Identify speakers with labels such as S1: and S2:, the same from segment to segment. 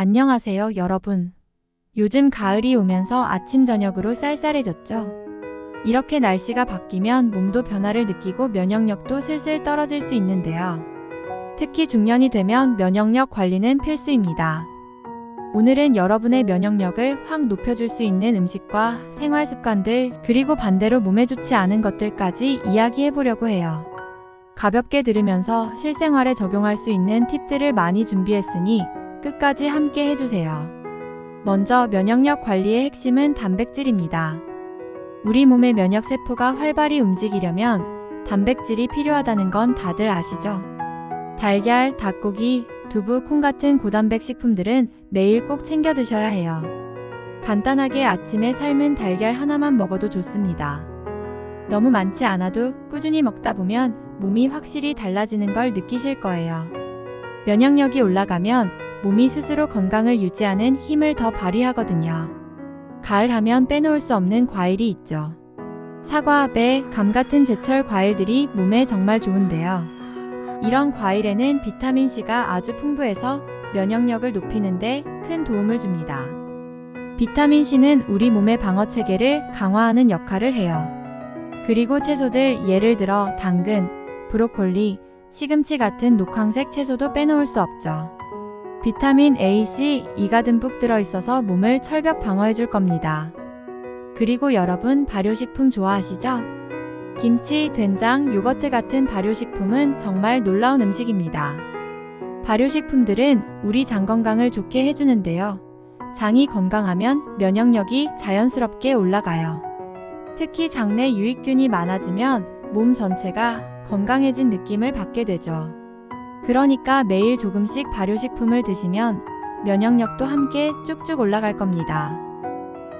S1: 안녕하세요, 여러분. 요즘 가을이 오면서 아침, 저녁으로 쌀쌀해졌죠? 이렇게 날씨가 바뀌면 몸도 변화를 느끼고 면역력도 슬슬 떨어질 수 있는데요. 특히 중년이 되면 면역력 관리는 필수입니다. 오늘은 여러분의 면역력을 확 높여줄 수 있는 음식과 생활 습관들, 그리고 반대로 몸에 좋지 않은 것들까지 이야기해 보려고 해요. 가볍게 들으면서 실생활에 적용할 수 있는 팁들을 많이 준비했으니 끝까지 함께 해주세요. 먼저 면역력 관리의 핵심은 단백질입니다. 우리 몸의 면역 세포가 활발히 움직이려면 단백질이 필요하다는 건 다들 아시죠? 달걀, 닭고기, 두부, 콩 같은 고단백 식품들은 매일 꼭 챙겨 드셔야 해요. 간단하게 아침에 삶은 달걀 하나만 먹어도 좋습니다. 너무 많지 않아도 꾸준히 먹다 보면 몸이 확실히 달라지는 걸 느끼실 거예요. 면역력이 올라가면 몸이 스스로 건강을 유지하는 힘을 더 발휘하거든요. 가을 하면 빼놓을 수 없는 과일이 있죠. 사과, 배, 감 같은 제철 과일들이 몸에 정말 좋은데요. 이런 과일에는 비타민C가 아주 풍부해서 면역력을 높이는데 큰 도움을 줍니다. 비타민C는 우리 몸의 방어 체계를 강화하는 역할을 해요. 그리고 채소들 예를 들어 당근, 브로콜리, 시금치 같은 녹황색 채소도 빼놓을 수 없죠. 비타민 A, C, E가 듬뿍 들어있어서 몸을 철벽 방어해줄 겁니다. 그리고 여러분 발효식품 좋아하시죠? 김치, 된장, 요거트 같은 발효식품은 정말 놀라운 음식입니다. 발효식품들은 우리 장 건강을 좋게 해주는데요. 장이 건강하면 면역력이 자연스럽게 올라가요. 특히 장내 유익균이 많아지면 몸 전체가 건강해진 느낌을 받게 되죠. 그러니까 매일 조금씩 발효식품을 드시면 면역력도 함께 쭉쭉 올라갈 겁니다.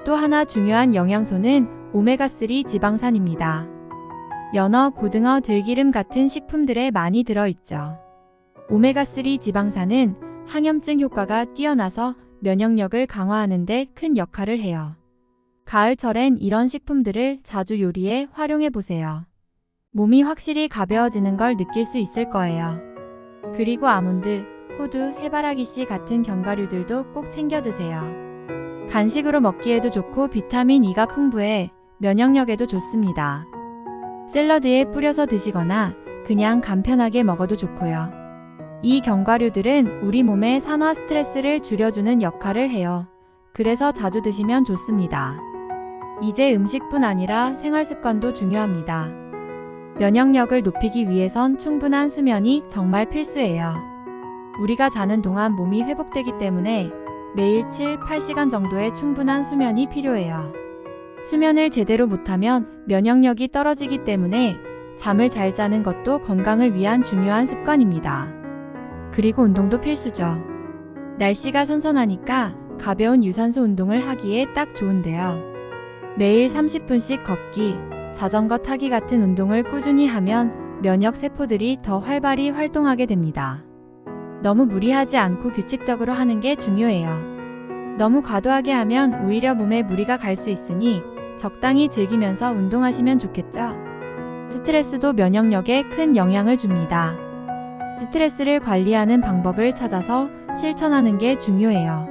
S1: 또 하나 중요한 영양소는 오메가3 지방산입니다. 연어, 고등어, 들기름 같은 식품들에 많이 들어있죠. 오메가3 지방산은 항염증 효과가 뛰어나서 면역력을 강화하는 데 큰 역할을 해요. 가을철엔 이런 식품들을 자주 요리에 활용해 보세요. 몸이 확실히 가벼워지는 걸 느낄 수 있을 거예요. 그리고 아몬드, 호두, 해바라기 씨 같은 견과류들도 꼭 챙겨 드세요. 간식으로 먹기에도 좋고 비타민 E가 풍부해 면역력에도 좋습니다. 샐러드에 뿌려서 드시거나 그냥 간편하게 먹어도 좋고요. 이 견과류들은 우리 몸의 산화 스트레스를 줄여주는 역할을 해요. 그래서 자주 드시면 좋습니다. 이제 음식뿐 아니라 생활 습관도 중요합니다. 면역력을 높이기 위해선 충분한 수면이 정말 필수예요. 우리가 자는 동안 몸이 회복되기 때문에 매일 7, 8시간 정도의 충분한 수면이 필요해요. 수면을 제대로 못하면 면역력이 떨어지기 때문에 잠을 잘 자는 것도 건강을 위한 중요한 습관입니다. 그리고 운동도 필수죠. 날씨가 선선하니까 가벼운 유산소 운동을 하기에 딱 좋은데요. 매일 30분씩 걷기, 자전거 타기 같은 운동을 꾸준히 하면 면역 세포들이 더 활발히 활동하게 됩니다. 너무 무리하지 않고 규칙적으로 하는 게 중요해요. 너무 과도하게 하면 오히려 몸에 무리가 갈 수 있으니 적당히 즐기면서 운동하시면 좋겠죠? 스트레스도 면역력에 큰 영향을 줍니다. 스트레스를 관리하는 방법을 찾아서 실천하는 게 중요해요.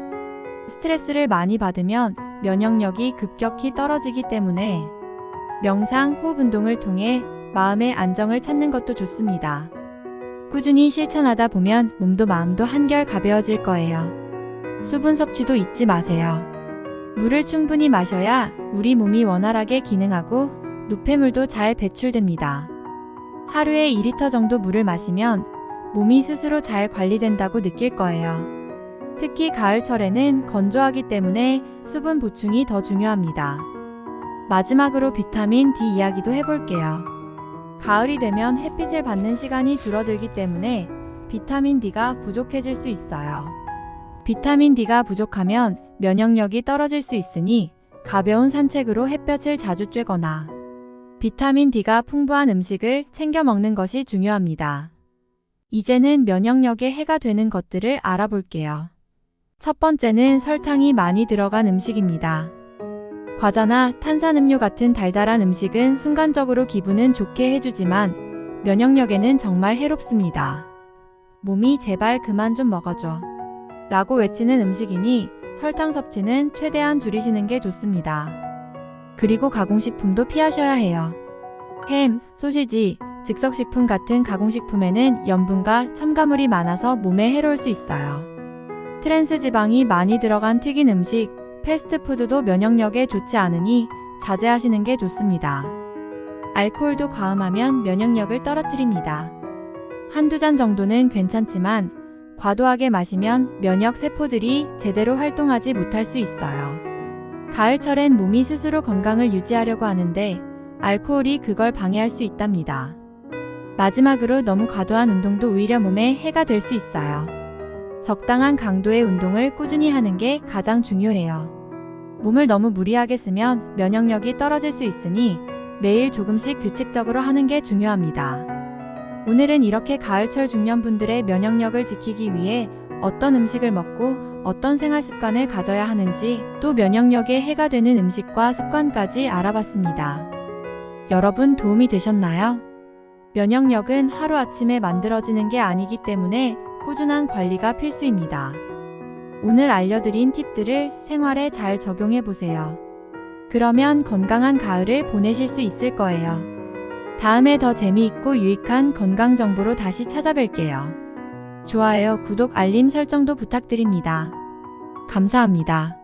S1: 스트레스를 많이 받으면 면역력이 급격히 떨어지기 때문에 명상, 호흡 운동을 통해 마음의 안정을 찾는 것도 좋습니다. 꾸준히 실천하다 보면 몸도 마음도 한결 가벼워질 거예요. 수분 섭취도 잊지 마세요. 물을 충분히 마셔야 우리 몸이 원활하게 기능하고 노폐물도 잘 배출됩니다. 하루에 2리터 정도 물을 마시면 몸이 스스로 잘 관리된다고 느낄 거예요. 특히 가을철에는 건조하기 때문에 수분 보충이 더 중요합니다. 마지막으로 비타민 D 이야기도 해볼게요. 가을이 되면 햇빛을 받는 시간이 줄어들기 때문에 비타민 D가 부족해질 수 있어요. 비타민 D가 부족하면 면역력이 떨어질 수 있으니 가벼운 산책으로 햇볕을 자주 쬐거나 비타민 D가 풍부한 음식을 챙겨 먹는 것이 중요합니다. 이제는 면역력에 해가 되는 것들을 알아볼게요. 첫 번째는 설탕이 많이 들어간 음식입니다. 과자나 탄산음료 같은 달달한 음식은 순간적으로 기분은 좋게 해주지만 면역력에는 정말 해롭습니다. 몸이 제발 그만 좀 먹어줘. 라고 외치는 음식이니 설탕 섭취는 최대한 줄이시는 게 좋습니다. 그리고 가공식품도 피하셔야 해요. 햄, 소시지, 즉석식품 같은 가공식품에는 염분과 첨가물이 많아서 몸에 해로울 수 있어요. 트랜스 지방이 많이 들어간 튀긴 음식, 패스트푸드도 면역력에 좋지 않으니 자제하시는 게 좋습니다. 알코올도 과음하면 면역력을 떨어뜨립니다. 한두 잔 정도는 괜찮지만 과도하게 마시면 면역 세포들이 제대로 활동하지 못할 수 있어요. 가을철엔 몸이 스스로 건강을 유지하려고 하는데 알코올이 그걸 방해할 수 있답니다. 마지막으로 너무 과도한 운동도 오히려 몸에 해가 될 수 있어요. 적당한 강도의 운동을 꾸준히 하는 게 가장 중요해요. 몸을 너무 무리하게 쓰면 면역력이 떨어질 수 있으니 매일 조금씩 규칙적으로 하는 게 중요합니다. 오늘은 이렇게 가을철 중년분들의 면역력을 지키기 위해 어떤 음식을 먹고 어떤 생활 습관을 가져야 하는지 또 면역력에 해가 되는 음식과 습관까지 알아봤습니다. 여러분 도움이 되셨나요? 면역력은 하루아침에 만들어지는 게 아니기 때문에 꾸준한 관리가 필수입니다. 오늘 알려드린 팁들을 생활에 잘 적용해 보세요. 그러면 건강한 가을을 보내실 수 있을 거예요. 다음에 더 재미있고 유익한 건강 정보로 다시 찾아뵐게요. 좋아요, 구독, 알림 설정도 부탁드립니다. 감사합니다.